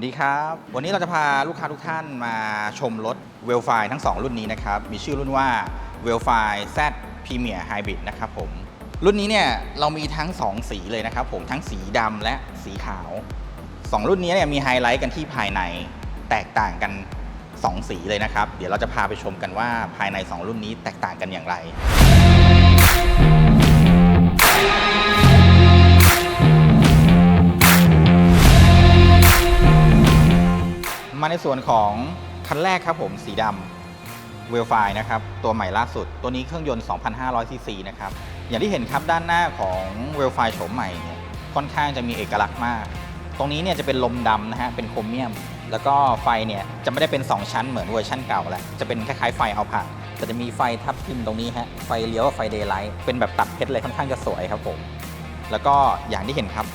วัสดีครับ วันนี้เราจะพาลูกค้าทุกท่านมาชมรถเวลไฟทั้ง 2 รุ่นนี้นะครับ มีชื่อรุ่นว่าเวลไฟ Z Premier Hybrid นะครับผม รุ่นนี้เนี่ยเรามีทั้ง 2 สีเลยนะครับผมทั้งสีดำและสีขาว 2 รุ่นนี้เนี่ยมีไฮไลท์กันที่ภายในแตกต่างกัน 2 สีเลยนะครับ เดี๋ยวเราจะพาไปชมกันว่าภายใน 2 รุ่นนี้แตกต่างกันอย่างไร มาในส่วนของคันแรกครับผมสีดำเวลไฟนะครับตัวใหม่ล่าสุด ตัวนี้เครื่องยนต์ 2,500ซีซีนะครับอย่างที่เห็นครับด้านหน้าของเวลไฟโฉมใหม่เนี่ยค่อนข้างจะมีเอกลักษณ์มาก ตรงนี้เนี่ยจะเป็นลมดำนะฮะเป็นโครเมียม แล้วก็ไฟเนี่ยจะไม่ได้เป็น 2 ชั้นเหมือนเวอร์ชันเก่าแล้วจะเป็นคล้ายๆไฟเอาผ่านแต่จะมีไฟทับทิมตรงนี้ฮะไฟเลี้ยวไฟเดย์ไลท์เป็นแบบตัดเพชรเลยค่อนข้างจะสวยครับผมแล้วก็อย่างที่เห็นครับ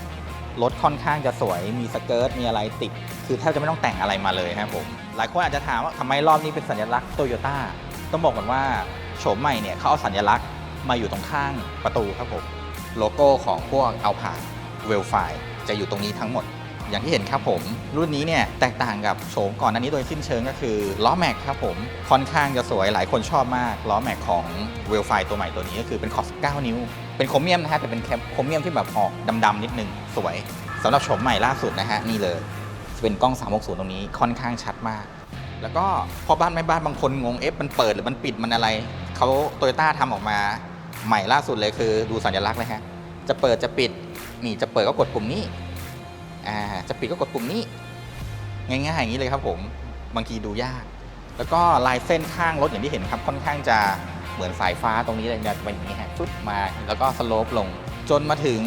รถค่อนข้างจะสวย มีสเกิร์ต มีอะไรติด คือแทบจะไม่ต้องแต่งอะไรมาเลยครับผม หลายคนอาจจะถามว่าทำไมรอบนี้เป็นสัญลักษณ์โตโยต้า ต้องบอกก่อนว่าโฉมใหม่เนี่ยเขาเอาสัญลักษณ์มาอยู่ตรงข้างประตูครับผม โลโก้ของพวกเอาผ่านเวลไฟจะอยู่ตรงนี้ทั้งหมด อย่างที่เห็นครับผม รุ่นนี้เนี่ยแตกต่างกับโฉมก่อนหน้านี้โดยสิ้นเชิงก็คือล้อแม็กครับผมค่อนข้างจะสวยหลายคนชอบมากล้อแม็กของเวลไฟตัวใหม่ตัวนี้ก็คือเป็นขอบ9นิ้ว เป็นโครเมียมนะฮะแต่เป็นแคปโครเมียมที่แบบออกดำๆนิดนึงสวยสำหรับโฉมใหม่ล่าสุดนะฮะนี่เลยเป็นกล้อง 360 ตรงนี้ค่อนข้างชัดมาก แล้วก็พอบ้านแม่บ้านบางคนงงเอ๊ะมันเปิดหรือมันปิดมันอะไร เขาโตโยต้าทำออกมาใหม่ล่าสุดเลยคือดูสัญลักษณ์เลยฮะ จะเปิดจะปิด นี่จะเปิดก็กดปุ่มนี้ อ่าจะปิดก็กดปุ่มนี้ ง่ายๆอย่างนี้เลยครับผมบางทีดูยาก แล้วก็ลายเส้นข้างรถอย่างที่เห็นครับค่อนข้างจะเหมือนสายฟ้าตรงนี้เลยเนี่ยเป็นอย่างนี้ฮะฟึดมาแล้วก็สโลปลง จนมาถึง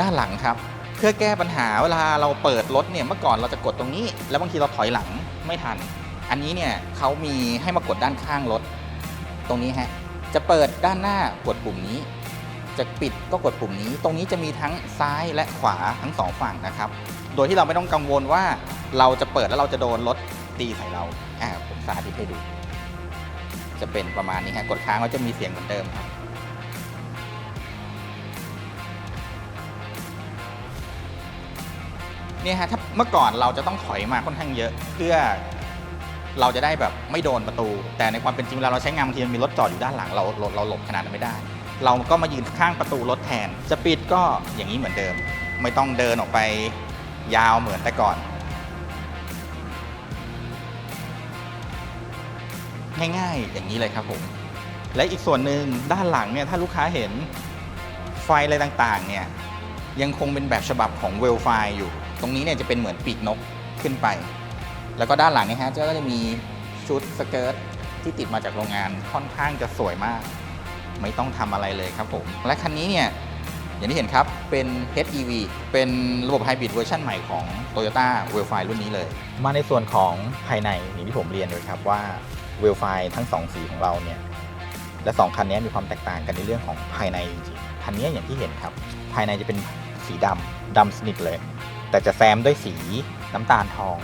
ด้านหลังครับ เพื่อแก้ปัญหาเวลาเราเปิดรถเนี่ยเมื่อก่อนเราจะกดตรงนี้ แล้วบางทีเราถอยหลังไม่ทัน อันนี้เนี่ยเขามีให้มากดด้านข้างรถ ตรงนี้ฮะจะเปิดด้านหน้ากดปุ่มนี้ จะปิดก็กดปุ่มนี้ ตรงนี้จะมีทั้งซ้ายและขวาทั้งสองฝั่งนะครับ โดยที่เราไม่ต้องกังวลว่าเราจะเปิดแล้วเราจะโดนรถตีใส่เรา อ่าผมสาธิตให้ดู จะเป็นประมาณนี้ฮะ กดค้างก็จะมีเสียงเหมือนเดิมครับเนี่ยฮะถ้าเมื่อก่อนเราจะต้องถอยมาค่อนข้างเยอะ เพื่อเราจะได้แบบไม่โดนประตู แต่ในความเป็นจริงเวลาเราใช้งานบางทีมันมีรถจอดอยู่ด้านหลังเราเราเราหลบขนาดนั้นไม่ได้ เราก็มายืนข้างประตูรถแทนจะปิดก็อย่างนี้เหมือนเดิม ไม่ต้องเดินออกไปยาวเหมือนแต่ก่อน ง่ายๆอย่างนี้เลยครับผม และอีกส่วนหนึ่งด้านหลังเนี่ยถ้าลูกค้าเห็นไฟอะไรต่างๆเนี่ยยังคงเป็นแบบฉบับของเวลไฟอยู่ ตรงนี้เนี่ยจะเป็นเหมือนปีกนกขึ้นไป แล้วก็ด้านหลังนี่ฮะก็จะมีชุดสเกิร์ตที่ติดมาจากโรงงานค่อนข้างจะสวยมาก ไม่ต้องทำอะไรเลยครับผม และคันนี้เนี่ยอย่างที่เห็นครับ เป็น HEV เป็นระบบไฮบริดเวอร์ชันใหม่ของ Toyota w e l f i รุ่นนี้เลย มาในส่วนของภายในอย่างที่ผมเรียนเลยครับว่า w e l f i ทั้ง 2 สีของเราเนี่ยและ 2 คันนี้มีความแตกต่างกันในเรื่องของภายในจริงๆคันนี้อย่างที่เห็นครับ ภายในจะเป็นสีดำดำสนิทเลย แต่จะแซมด้วยสีน้ำตาลทอง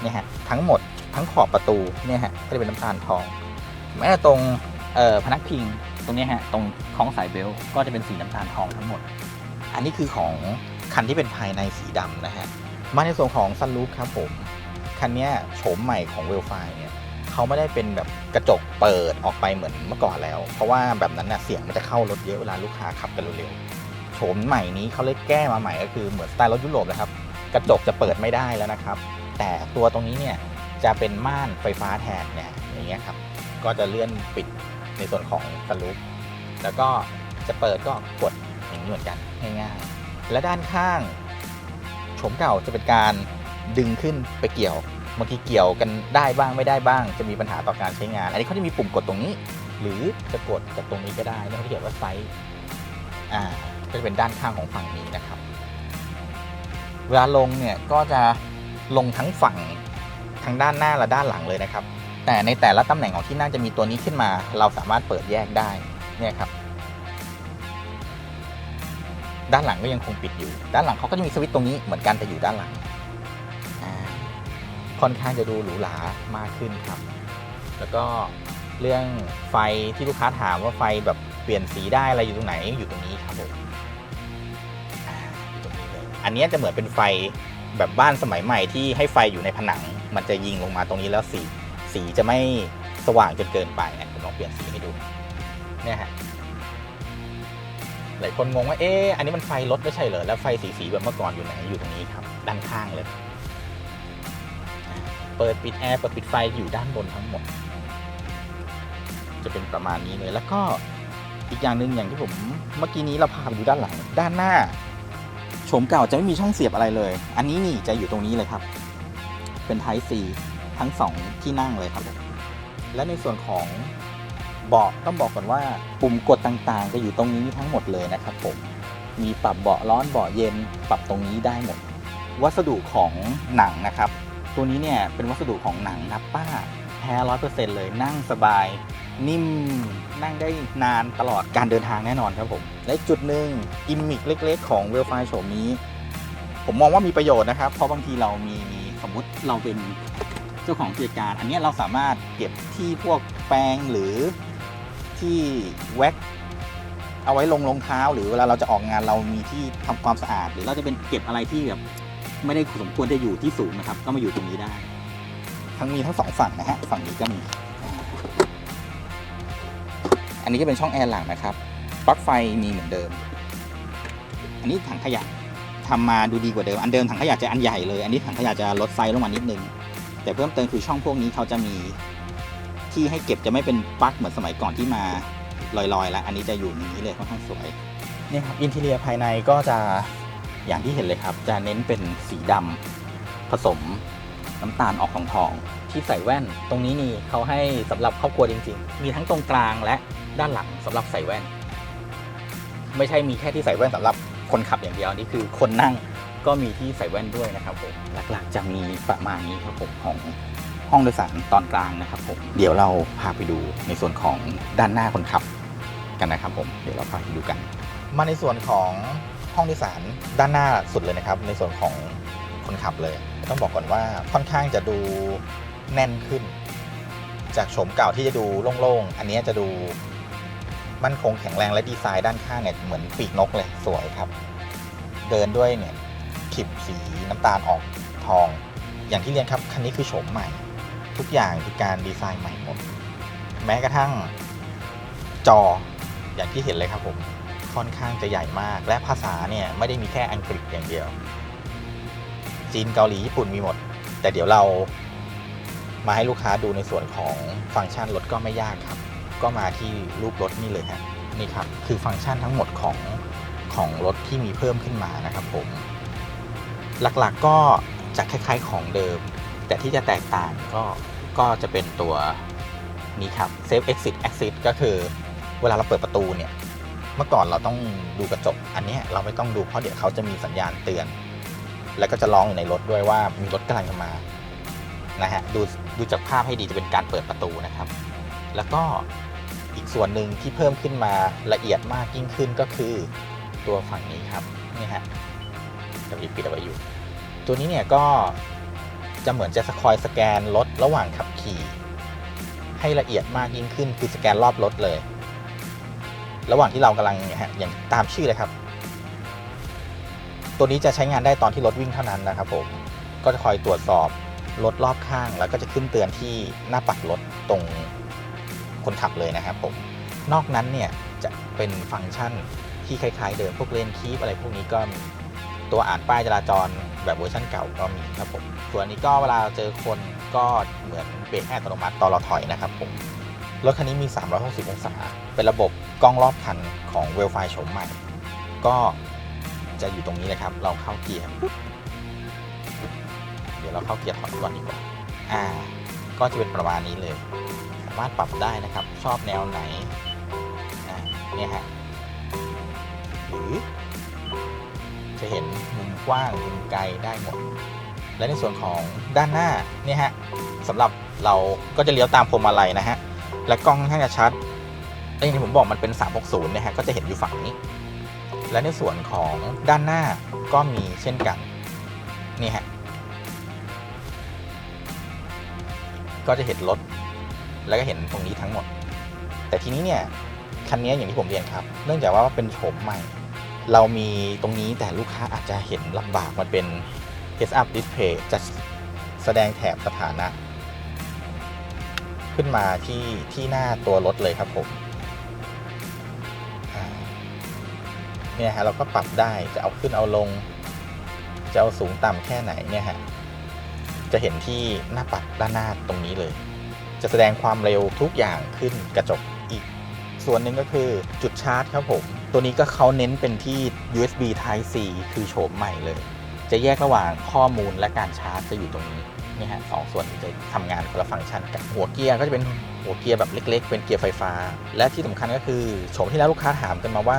เนี่ยฮะทั้งหมดทั้งขอบประตูเนี่ยฮะก็จะเป็นน้ำตาลทองแม้แต่ตรงพนักพิง ตรงนี้ฮะตรงคล้องสายเบลต์ก็จะเป็นสีน้ำตาลทองทั้งหมด อันนี้คือของคันที่เป็นภายในสีดำนะฮะมาในส่วนของซันรูฟครับผมคันนี้โฉมใหม่ของเวลไฟเนี่ยเขาไม่ได้เป็นแบบกระจกเปิดออกไปเหมือนเมื่อก่อนแล้ว เพราะว่าแบบนั้นน่ะเสียงมันจะเข้ารถเยอะเวลาลูกค้าขับกันเร็วๆโฉมใหม่นี้เขาเลยแก้มาใหม่ก็คือเหมือนสไตล์รถยุโรปนะครับ กระจกจะเปิดไม่ได้แล้วนะครับ แต่ตัวตรงนี้เนี่ยจะเป็นม่านไฟฟ้าแทนเนี่ยอย่างเงี้ยครับก็จะเลื่อนปิด ในส่วนของสลูปแล้วก็จะเปิดก็กดอย่างนี้เหมือนกันง่ายๆและด้านข้างโฉมเก่าจะเป็นการดึงขึ้นไปเกี่ยวบางทีเกี่ยวกันได้บ้างไม่ได้บ้าง จะมีปัญหาต่อการใช้งาน อันนี้เขาจะมีปุ่มกดตรงนี้ หรือจะกดจากตรงนี้ก็ได้แล้วเขาจะเขียนว่าไซส์อ่าก็จะเป็นด้านข้างของฝั่งนี้นะครับ เวลาลงเนี่ยก็จะลงทั้งฝั่งทั้งด้านหน้าและด้านหลังเลยนะครับ แต่ในแต่ละตำแหน่งของที่นั่งจะมีตัวนี้ขึ้นมา เราสามารถเปิดแยกได้เนี่ยครับ ด้านหลังก็ยังคงปิดอยู่ ด้านหลังเขาก็จะมีสวิตช์ตรงนี้เหมือนกันแต่อยู่ด้านหลังค่อนข้างจะดูหรูหรามากขึ้นครับ แล้วก็เรื่องไฟที่ลูกค้าถามว่าไฟแบบเปลี่ยนสีได้อะไรอยู่ตรงไหนอยู่ตรงนี้ครับผมอยู่ตรงนี้เลยอันนี้จะเหมือนเป็นไฟแบบบ้านสมัยใหม่ที่ให้ไฟอยู่ในผนัง มันจะยิงลงมาตรงนี้แล้วสี สีจะไม่สว่างจนเกินไปนะผมลองเปลี่ยนสีให้ดูเนี่ยฮะหลายคนงงว่าเอ๊ะอันนี้มันไฟรถไม่ใช่เหรอแล้วไฟสีสีแบบเมื่อก่อนอยู่ไหนอยู่ตรงนี้ครับ ด้านข้างเลย เปิดปิดแอร์เปิดปิดไฟอยู่ด้านบนทั้งหมด จะเป็นประมาณนี้เลยแล้วก็อีกอย่างหนึ่งอย่างที่ผมเมื่อกี้นี้เราพาไปดูด้านหลัง ด้านหน้าโฉมเก่าจะไม่มีช่องเสียบอะไรเลย อันนี้นี่จะอยู่ตรงนี้เลยครับ เป็น Type C ทั้งสองที่นั่งเลยครับ และในส่วนของเบาะต้องบอกก่อนว่าปุ่มกดต่างๆ จะอยู่ตรงนี้ทั้งหมดเลยนะครับผมมีปรับเบาะร้อนเบาะเย็นปรับตรงนี้ได้หมด วัสดุของหนังนะครับ ตัวนี้เนี่ยเป็นวัสดุของหนังนับป้าแท้ร้อยเปอร์เซ็นต์เลยนั่งสบาย นิ่มนั่งได้นานตลอดการเดินทางแน่นอนครับผม และจุดหนึ่งกิมมิคเล็ก ๆ ของเวลไฟโฉมนี้ ผมมองว่ามีประโยชน์นะครับ เพราะบางทีเรามีสมมติเราเป็น เจ้าของกิจการ อันนี้เราสามารถเก็บที่พวกแปรงหรือที่แว็กเอาไว้ลงรองเท้า หรือเวลาเราจะออกงานเรามีที่ทำความสะอาด หรือเราจะเป็นเก็บอะไรที่แบบไม่ได้สมควรจะอยู่ที่สูงนะครับ ก็มาอยู่ตรงนี้ได้ ทั้งมีทั้งสองฝั่งนะฮะฝั่งนี้ก็มีอันนี้ก็เป็นช่องแอร์หลังนะครับปลั๊กไฟมีเหมือนเดิม อันนี้ถังขยะทำมาดูดีกว่าเดิม อันเดิมถังขยะจะอันใหญ่เลย อันนี้ถังขยะจะลดไซส์ลงมานิดนึง แต่เพิ่มเติมคือช่องพวกนี้เขาจะมีที่ให้เก็บจะไม่เป็นปลั๊กเหมือนสมัยก่อนที่มาลอยๆ แล้ว อันนี้จะอยู่อย่างนี้เลยค่อนข้างสวยนี่ครับอินทีเรียภายในก็จะอย่างที่เห็นเลยครับ จะเน้นเป็นสีดำผสมน้ำตาลออกทองทอง ที่ใส่แว่นตรงนี้นี่เขาให้สำหรับครอบครัวจริง ๆ มีทั้งตรงกลางและด้านหลังสำหรับใส่แว่น ไม่ใช่มีแค่ที่ใส่แว่นสำหรับคนขับอย่างเดียวนี่คือคนนั่ง ก็มีที่ใส่แว่นด้วยนะครับผมหลักๆ จะมีประมาณนี้ครับผมของห้องโดยสารตอนกลางนะครับผมเดี๋ยวเราพาไปดูในส่วนของด้านหน้าคนขับกันนะครับผมเดี๋ยวเราพาไปดูกัน มาในส่วนของห้องโดยสารด้านหน้าสุดเลยนะครับ ในส่วนของคนขับเลย ต้องบอกก่อนว่าค่อนข้างจะดูแน่นขึ้น จากโฉมเก่าที่จะดูโล่งๆ อันนี้จะดูมั่นคงแข็งแรงและดีไซน์ด้านข้างเนี่ยเหมือนปีกนกเลยสวยครับ เดินด้วยเนี่ย ขีบสีน้ำตาลออกทอง อย่างที่เรียนครับคันนี้คือโฉมใหม่ ทุกอย่างคือการดีไซน์ใหม่หมด แม้กระทั่งจออย่างที่เห็นเลยครับผมค่อนข้างจะใหญ่มาก และภาษาเนี่ยไม่ได้มีแค่อังกฤษอย่างเดียว จีนเกาหลีญี่ปุ่นมีหมด แต่เดี๋ยวเรามาให้ลูกค้าดูในส่วนของฟังก์ชันรถก็ไม่ยากครับ ก็มาที่รูปรถนี่เลยฮะนี่ครับ คือฟังก์ชันทั้งหมดของของรถที่มีเพิ่มขึ้นมานะครับผม หลักๆก็จะคล้ายๆของเดิม แต่ที่จะแตกต่างก็ก็จะเป็นตัวนี้ครับ Safe Exit Exit ก็คือเวลาเราเปิดประตูเนี่ย เมื่อก่อนเราต้องดูกระจก อันนี้เราไม่ต้องดูเพราะเดี๋ยวเขาจะมีสัญญาณเตือน แล้วก็จะร้องอยู่ในรถด้วยว่ามีรถกำลังจะมานะฮะดูดูจากภาพให้ดีจะเป็นการเปิดประตูนะครับ แล้วก็อีกส่วนหนึ่งที่เพิ่มขึ้นมาละเอียดมากยิ่งขึ้นก็คือตัวฝั่งนี้ครับนี่ฮะ จะมีปิดเอาไว้อยู่ ตัวนี้เนี่ยก็จะเหมือนจะคอยสแกนรถระหว่างขับขี่ ให้ละเอียดมากยิ่งขึ้นคือสแกนรอบรถเลย ระหว่างที่เรากำลังอย่างตามชื่อเลยครับ ตัวนี้จะใช้งานได้ตอนที่รถวิ่งเท่านั้นนะครับผมก็จะคอยตรวจสอบรถรอบข้าง แล้วก็จะขึ้นเตือนที่หน้าปัดรถตรงคนขับเลยนะครับผมนอกนั้นเนี่ยจะเป็นฟังก์ชันที่คล้าย ๆ เดิมพวกเลนคีปอะไรพวกนี้ก็มี ตัวอ่านป้ายจราจรแบบเวอร์ชันเก่าก็มีครับผมส่วนนี้ก็เวลาเจอคนก็เหมือนเบรกให้อัตโนมัติตอนเราถอยนะครับผมรถคันนี้มี 360 องศา เป็นระบบกล้องรอบคันของเวลไฟโฉมใหม่ ก็จะอยู่ตรงนี้เลยครับ เราเข้าเกียร์ เดี๋ยวเราเข้าเกียร์ถอยก่อนดีกว่า อ่า ก็จะเป็นประมาณนี้เลย สามารถปรับได้นะครับ ชอบแนวไหน อ่า เนี่ยฮะ หรือ จะเห็นมุมกว้างมุมไกลได้หมด และในส่วนของด้านหน้าเนี่ยฮะสำหรับเราก็จะเลี้ยวตามพวงมาลัยนะฮะ และกล้องค่อนข้างจะชัดและอย่างที่ผมบอกมันเป็น 360นะฮะก็จะเห็นอยู่ฝั่งนี้ และในส่วนของด้านหน้าก็มีเช่นกันนี่ฮะก็จะเห็นรถแล้วก็เห็นตรงนี้ทั้งหมด แต่ทีนี้เนี่ยคันนี้อย่างที่ผมเรียนครับ เนื่องจากว่าเป็นโฉมใหม่ เรามีตรงนี้แต่ลูก ค้าอาจจะเห็นลำบากมันเป็น Heads Up Display จะแสดงแถบสถานะ ขึ้นมาที่ที่หน้าตัวรถเลยครับผมเนี่ยฮะเราก็ปรับได้จะเอาขึ้นเอาลง จะเอาสูงต่ำแค่ไหนเนี่ยฮะจะเห็นที่หน้าปัดด้านหน้าตรงนี้เลย จะแสดงความเร็วทุกอย่างขึ้นกระจกอีก ส่วนหนึ่งก็คือจุดชาร์จครับผม ตัวนี้ก็เขาเน้นเป็นที่ USB Type C คือโฉมใหม่เลย จะแยกระหว่างข้อมูลและการชาร์จจะอยู่ตรงนี้นี่ฮะสองส่วนจะทำงานคนละฟังก์ชันกันหัวเกียร์ก็จะเป็นหัวเกียร์แบบเล็ก ๆ เป็นเกียร์ไฟฟ้า และที่สำคัญก็คือโฉมที่แล้วลูกค้าถามกันมาว่า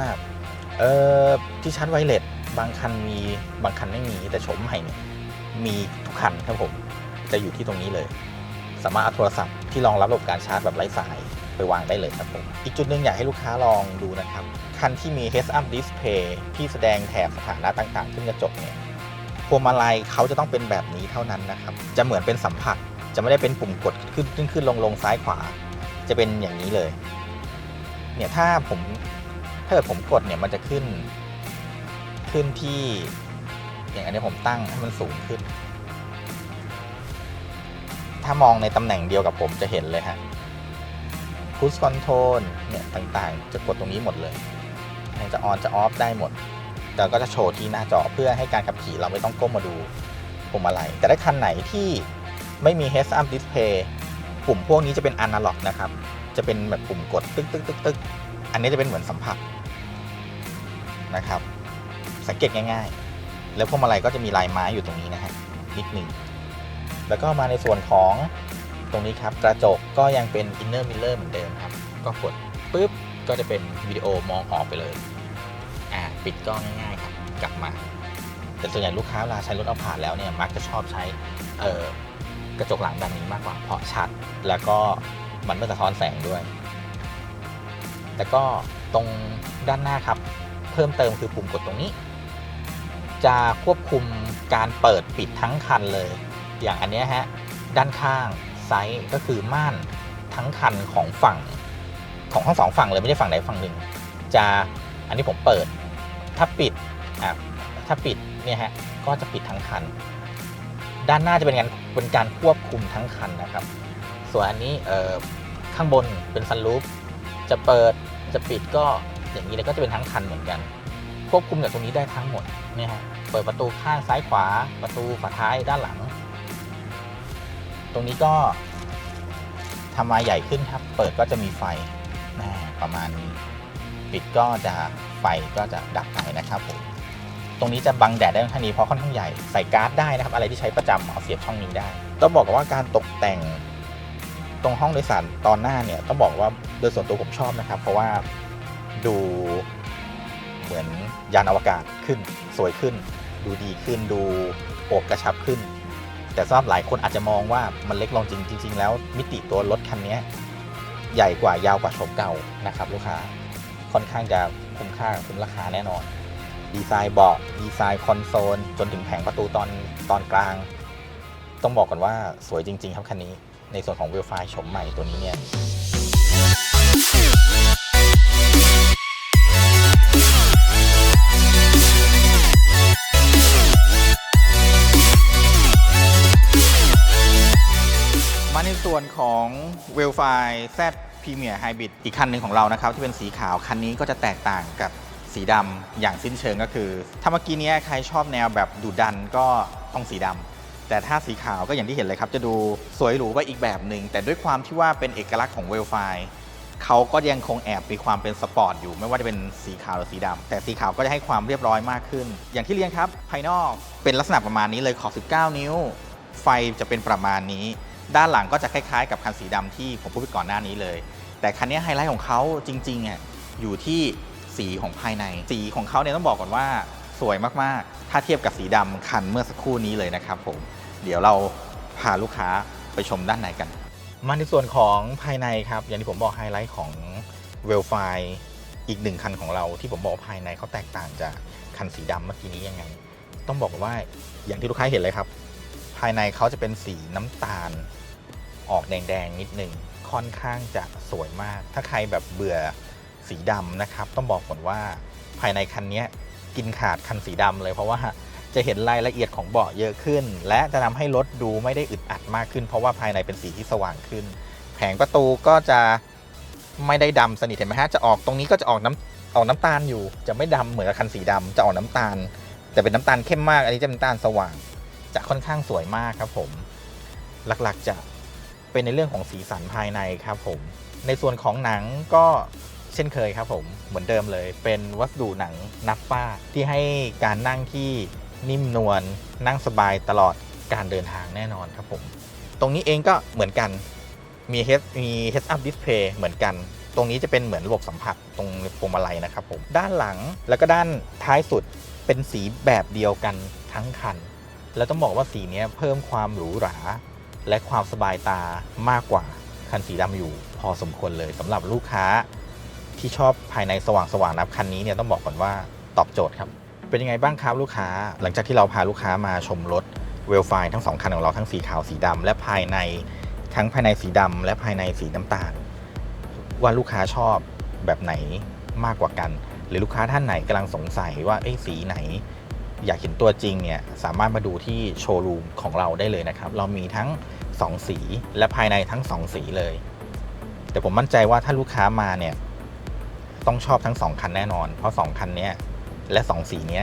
เออที่ชาร์จไวเลสบางคันมีบางคันไม่มีแต่โฉมใหม่เนี่ยมีทุกคันครับผมจะอยู่ที่ตรงนี้เลย สามารถเอาโทรศัพท์ที่รองรับระบบการชาร์จแบบไร้สาย ไปวางได้เลยครับผม อีกจุดหนึ่งอยากให้ลูกค้าลองดูนะครับ คันที่มี Heads Up Display ที่แสดงแถบสถานะต่างๆ ขึ้นกระจกเนี่ยพวงมาลัยเขาจะต้องเป็นแบบนี้เท่านั้นนะครับ จะเหมือนเป็นสัมผัส จะไม่ได้เป็นปุ่มกดขึ้นขึ้นขึ้นลงลงซ้ายขวา จะเป็นอย่างนี้เลย เนี่ยถ้าผมถ้าเกิดผมกดเนี่ยมันจะขึ้น ขึ้นที่อย่างอันนี้ผมตั้งให้มันสูงขึ้น ถ้ามองในตำแหน่งเดียวกับผมจะเห็นเลยฮะ Cruise Control เนี่ยต่างๆ จะกดตรงนี้หมดเลยจะออนจะออฟได้หมด แต่ก็จะโชว์ที่หน้าจอเพื่อให้การขับขี่เราไม่ต้องก้มมาดูพวงมาลัยแต่ถ้าคันไหนที่ไม่มี Heads Up Display ปุ่มพวกนี้จะเป็นอนาล็อกนะครับ จะเป็นแบบปุ่มกดตึ๊กตึ๊กตึ๊กตึ๊กอันนี้จะเป็นเหมือนสัมผัสนะครับ สังเกตง่ายๆ แล้วพวงมาลัยก็จะมีลายไม้อยู่ตรงนี้นะฮะนิดหนึ่งแล้วก็มาในส่วนของ ตรงนี้ครับกระจกก็ยังเป็น inner mirror เหมือนเดิมครับ ก็กดปุ๊บก็จะเป็นวิดีโอมองออกไปเลย อ่าปิดก็ง่ายๆครับ กลับมา แต่ส่วนใหญ่ลูกค้าเวลาใช้รถเอาผ่านแล้วเนี่ยมักจะชอบใช้เอ่อกระจกหลังแบบนี้มากกว่าเพราะชัด แล้วก็มันไม่สะท้อนแสงด้วย แต่ก็ตรงด้านหน้าครับ เพิ่มเติมคือปุ่มกดตรงนี้ จะควบคุมการเปิดปิดทั้งคันเลย อย่างอันนี้ฮะด้านข้าง ไซส์ก็คือม่านทั้งคันของฝั่งของทั้งสองฝั่งเลยไม่ได้ฝั่งใดฝั่งหนึ่ง จะอันนี้ผมเปิด ถ้าปิดอะถ้าปิดเนี่ยฮะก็จะปิดทั้งคัน ด้านหน้าจะเป็นการเป็นการควบคุมทั้งคันนะครับ ส่วนอันนี้เอ่อข้างบนเป็นซันรูฟจะเปิดจะปิดก็อย่างนี้เลยก็จะเป็นทั้งคันเหมือนกัน ควบคุมจากตรงนี้ได้ทั้งหมดเนี่ยฮะเปิดประตูข้างซ้ายขวา ประตูฝาท้ายด้านหลัง รงนี้ก็ทำมาใหญ่ขึ้นครับ เปิดก็จะมีไฟน่ประมาณนี้ ปิดก็จะไฟก็จะดับไปนะครับผม ตรงนี้จะบังแดดได้ค่อนข้างดีเพราะค่อนข้างใหญ่ ใส่การ์ดได้นะครับ อะไรที่ใช้ประจำเอาเสียบช่องนี้ได้ ต้องบอกกันว่าการตกแต่งตรงห้องโดยสารตอนหน้าเนี่ยต้องบอกว่าโดยส่วนตัวผมชอบนะครับ เพราะว่าดูเหมือนยานอวกาศขึ้น สวยขึ้น ดูดีขึ้นดูโอบกระชับขึ้น แต่สำหรับหลายคนอาจจะมองว่ามันเล็กลงจริงจริง ๆ แล้วมิติตัวรถคันนี้ใหญ่กว่ายาวกว่าโฉมเก่านะครับลูกค้าค่อนข้างจะคุ้มค่าคุ้มราคาแน่นอน ดีไซน์เบาะดีไซน์คอนโซล จนถึงแผงประตูตอนตอนกลาง ต้องบอกก่อนว่าสวยจริง ๆ ครับคันนี้ ในส่วนของเวลไฟชมใหม่ตัวนี้เนี่ย มาในส่วนของ w e l f i Z Premier Hybrid อีกคันหนึ่งของเรานะครับ ที่เป็นสีขาว คันนี้ก็จะแตกต่างกับสีดำอย่างสิ้นเชิงก็คือ ถ้าเมื่อกี้เนี้ยใครชอบแนวแบบดุดันก็ต้องสีดำแต่ถ้าสีขาวก็อย่างที่เห็นเลยครับ จะดูสวยหรูไปอีกแบบหนึ่งแต่ด้วยความที่ว่าเป็นเอกลักษณ์ของ w e l f i เขาก็ยังคงแอบมีความเป็นสปอร์ตอยู่ ไม่ว่าจะเป็นสีขาวหรือสีดำแต่สีขาวก็จะให้ความเรียบร้อยมากขึ้น อย่างที่เรียนครับ ภายนอกเป็นลักษณะประมาณนี้เลยขอบ 19 นิ้ว ไฟจะเป็นประมาณนี้ ด้านหลังก็จะคล้ายๆ กับคันสีดำที่ผมพูดไปก่อนหน้านี้เลย แต่คันนี้ไฮไลท์ของเขาจริงๆอะอยู่ที่สีของภายใน สีของเขาเนี่ยต้องบอกก่อนว่าสวยมากๆ ถ้าเทียบกับสีดำคันเมื่อสักครู่นี้เลยนะครับผม เดี๋ยวเราพาลูกค้าไปชมด้านในกัน มาในส่วนของภายในครับ อย่างที่ผมบอกไฮไลท์ของเวลไฟอีกหนึ่งคันของเราที่ผมบอกภายในเขาแตกต่างจากคันสีดำเมื่อกี้นี้ยังไง ต้องบอกว่าอย่างที่ลูกค้าเห็นเลยครับ ภายในเขาจะเป็นสีน้ำตาล ออกแดงๆนิดหนึ่งค่อนข้างจะสวยมาก ถ้าใครแบบเบื่อสีดำนะครับ ต้องบอกก่อนว่าภายในคันนี้กินขาดคันสีดำเลยเพราะว่าจะเห็นรายละเอียดของเบาะเยอะขึ้น และจะทำให้รถดูไม่ได้อึดอัดมากขึ้น เพราะว่าภายในเป็นสีที่สว่างขึ้น แผงประตูก็จะไม่ได้ดำสนิทเห็นไหมฮะจะออกตรงนี้ก็จะออกน้ำออกน้ำตาลอยู่ จะไม่ดำเหมือนคันสีดำจะออกน้ำตาลแต่เป็นน้ำตาลเข้มมาก อันนี้จะเป็นน้ำตาลสว่าง จะค่อนข้างสวยมากครับผมหลักๆจะเป็นในเรื่องของสีสันภายในครับผม ในส่วนของหนังก็เช่นเคยครับผมเหมือนเดิมเลย เป็นวัสดุหนังนับป้าที่ให้การนั่งที่นิ่มนวลนั่งสบายตลอดการเดินทางแน่นอนครับผม ตรงนี้เองก็เหมือนกันมี head มี heads up display เหมือนกัน ตรงนี้จะเป็นเหมือนระบบสัมผัสตรงพวงมาลัยนะครับผม ด้านหลังแล้วก็ด้านท้ายสุดเป็นสีแบบเดียวกันทั้งคัน แล้วต้องบอกว่าสีนี้เพิ่มความหรูหรา และความสบายตามากกว่าคันสีดำอยู่ พอสมควรเลยสำหรับลูกค้าที่ชอบภายในสว่างสว่างนับคันนี้เนี่ยต้องบอกก่อนว่าตอบโจทย์ครับ เป็นยังไงบ้างครับลูกค้า หลังจากที่เราพาลูกค้ามาชมรถเวลไฟทั้งสองคันของเราทั้งสีขาวสีดำและภายในทั้งภายในสีดำและภายในสีน้ำตาล ว่าลูกค้าชอบแบบไหนมากกว่ากัน หรือลูกค้าท่านไหนกำลังสงสัยว่าเอ้สีไหน อยากเห็นตัวจริงเนี่ยสามารถมาดูที่โชว์รูมของเราได้เลยนะครับ เรามีทั้ง 2 สีและภายในทั้ง 2 สีเลย แต่ผมมั่นใจว่าถ้าลูกค้ามาเนี่ยต้องชอบทั้ง 2 คันแน่นอน เพราะ 2 คันนี้และ 2 สีนี้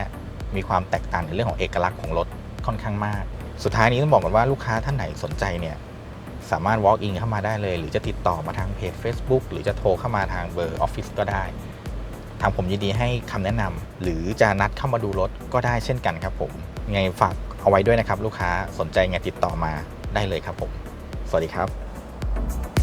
มีความแตกต่างในเรื่องของเอกลักษณ์ของรถค่อนข้างมาก สุดท้ายนี้ต้องบอกก่อนว่าลูกค้าท่านไหนสนใจเนี่ยสามารถ walk in เข้ามาได้เลย หรือจะติดต่อมาทางเพจ Facebook หรือจะโทรเข้ามาทางเบอร์ออฟฟิศก็ได้ ทางผมยินดีให้คำแนะนำหรือจะนัดเข้ามาดูรถก็ได้เช่นกันครับผมไงฝากเอาไว้ด้วยนะครับ ลูกค้าสนใจไงติดต่อมาได้เลยครับผม สวัสดีครับ